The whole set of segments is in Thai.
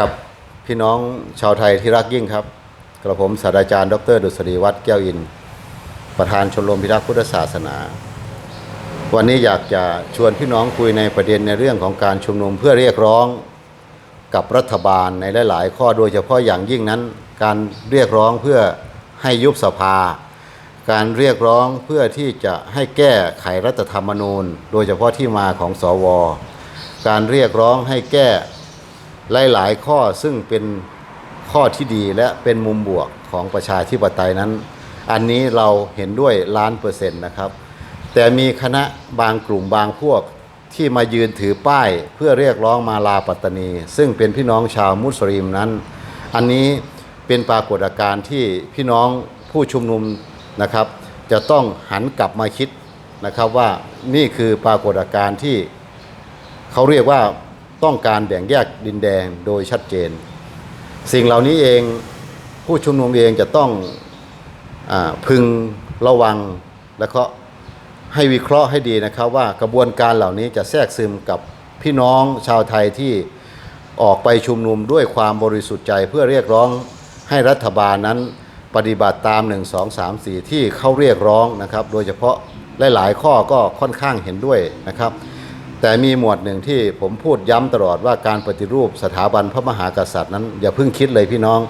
ครับ พี่น้องชาวไทยที่รักยิ่งครับ กระผมศาสตราจารย์ ดร ดุษฎีวัฒน์แก้วอิน ประธานชมรมพิทักษ์พุทธศาสนา วันนี้อยากจะชวนพี่น้องคุยในประเด็นในเรื่องของการชุมนุมเพื่อเรียกร้องกับรัฐบาลในหลาย ๆ ข้อโดยเฉพาะอย่างยิ่งนั้น การเรียกร้องเพื่อให้ยุบสภา การเรียกร้องเพื่อที่จะให้แก้ไขรัฐธรรมนูญ โดยเฉพาะที่มาของสว การเรียกร้องให้แก้ หลาย ๆ ข้อซึ่งเป็นข้อที่ดีและเป็นมุมบวกของประชาธิปไตยนั้น อันนี้เราเห็นด้วยล้านเปอร์เซ็นต์นะครับ แต่มีคณะบางกลุ่มบางพวกที่มายืนถือป้ายเพื่อเรียกร้องมาลาปัตตานี ซึ่งเป็นพี่น้องชาวมุสลิมนั้น อันนี้เป็นปรากฏการณ์ที่พี่น้องผู้ชุมนุมนะครับ จะต้องหันกลับมาคิดนะครับว่านี่คือปรากฏการณ์ที่เขาเรียกว่า ต้องการแบ่งแยกดินแดงโดยชัดเจน สิ่งเหล่านี้เองผู้ชุมนุมเองจะต้องอพึงระวังและก็ให้วิเคราะห์ให้ดีนะครับว่ากระบวนการเหล่านี้จะแทรกซึมกับพี่น้องชาวไทยที่ออกไปชุมนุมด้วยความบริสุทธิ์ใจเพื่อเรียกร้องให้รัฐบาลนั้นปฏิบัติตาม 1 2 3 4 ที่เขาเรียกร้องนะครับ โดยเฉพาะหลาย ๆ ข้อก็ค่อนข้างเห็นด้วยนะครับ แต่มีหมวดหนึ่งที่ผมพูดย้ำตลอดว่าการปฏิรูปสถาบันพระมหากษัตริย์นั้น อย่าเพิ่งคิดเลยพี่น้อง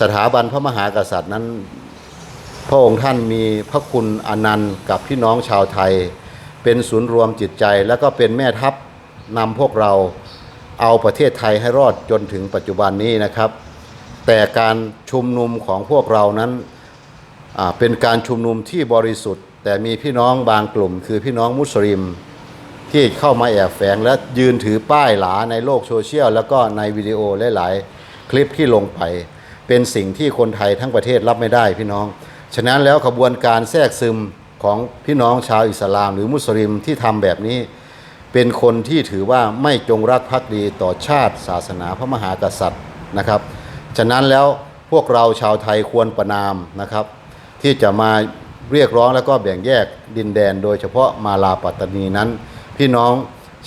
สถาบันพระมหากษัตริย์นั้น พระองค์ท่านมีพระคุณอนันต์กับพี่น้องชาวไทย เป็นศูนย์รวมจิตใจ แล้วก็เป็นแม่ทัพนำพวกเราเอาประเทศไทยให้รอดจนถึงปัจจุบันนี้นะครับ แต่การชุมนุมของพวกเรานั้นเป็นการชุมนุมที่บริสุทธิ์ แต่มีพี่น้องบางกลุ่ม คือพี่น้องมุสลิม ที่เข้ามาแอบแฝงและยืนถือป้ายหลาในโลกโซเชียล แล้วก็ในวิดีโอหลาย ๆ คลิปที่ลงไป เป็นสิ่งที่คนไทยทั้งประเทศรับไม่ได้พี่น้อง ฉะนั้นแล้วขบวนการแทรกซึมของพี่น้องชาวอิสลาม หรือมุสลิมที่ทำแบบนี้ เป็นคนที่ถือว่าไม่จงรักภักดีต่อชาติศาสนาพระมหากษัตริย์นะครับ ฉะนั้นแล้วพวกเราชาวไทยควรประนามนะครับ ที่จะมาเรียกร้องแล้วก็แบ่งแยกดินแดน โดยเฉพาะมาลาปัตตานีนั้น พี่น้อง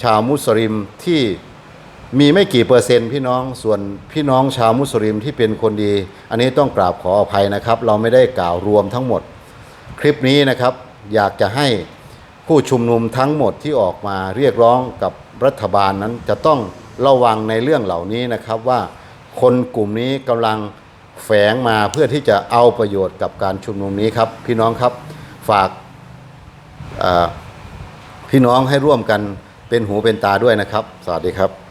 ชาวมุสลิมที่มีไม่กี่เปอร์เซ็นต์พี่น้องส่วนพี่น้องชาวมุสลิมที่เป็นคนดี อันนี้ต้องกราบขออภัยนะครับ เราไม่ได้กล่าวรวมทั้งหมด คลิปนี้นะครับ อยากจะให้ผู้ชุมนุมทั้งหมดที่ออกมาเรียกร้องกับรัฐบาลนั้นจะต้องระวังในเรื่องเหล่านี้นะครับว่าคนกลุ่มนี้กำลังแฝงมาเพื่อที่จะเอาประโยชน์กับการชุมนุมนี้ครับ พี่น้องครับฝากอ่อ พี่น้องให้ร่วมกันเป็นหูเป็นตาด้วยนะครับ สวัสดีครับ